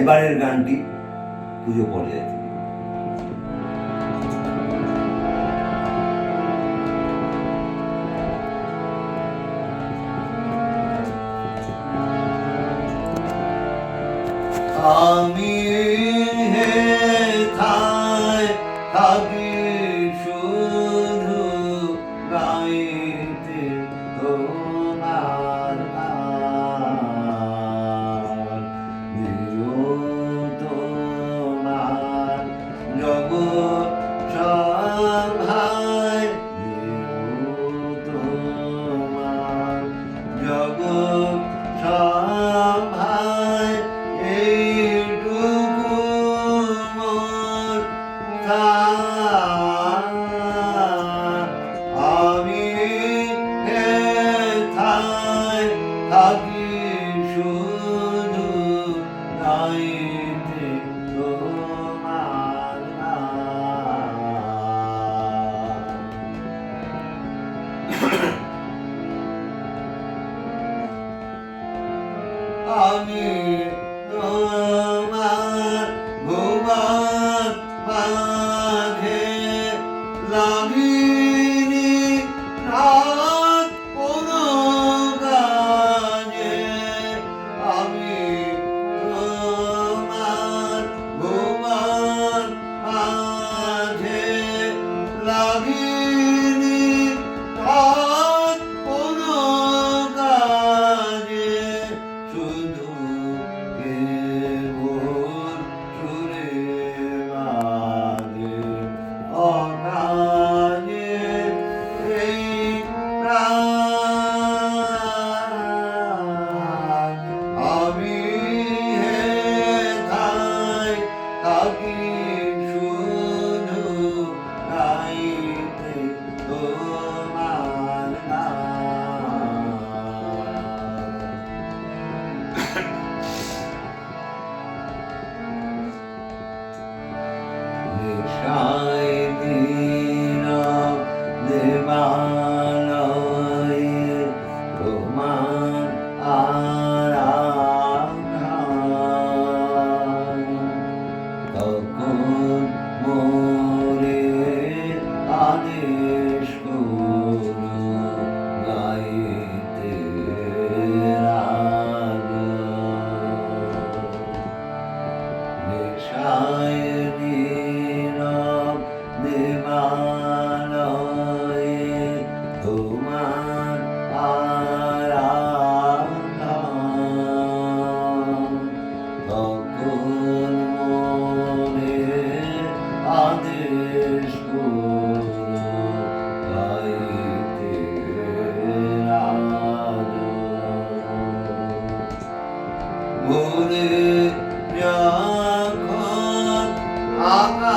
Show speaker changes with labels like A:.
A: এবারের গানটি পুজো পর্যায়ে থেকে। আমি বেলায় থাকি শুধু নাইতে তোমার আমি love you. 好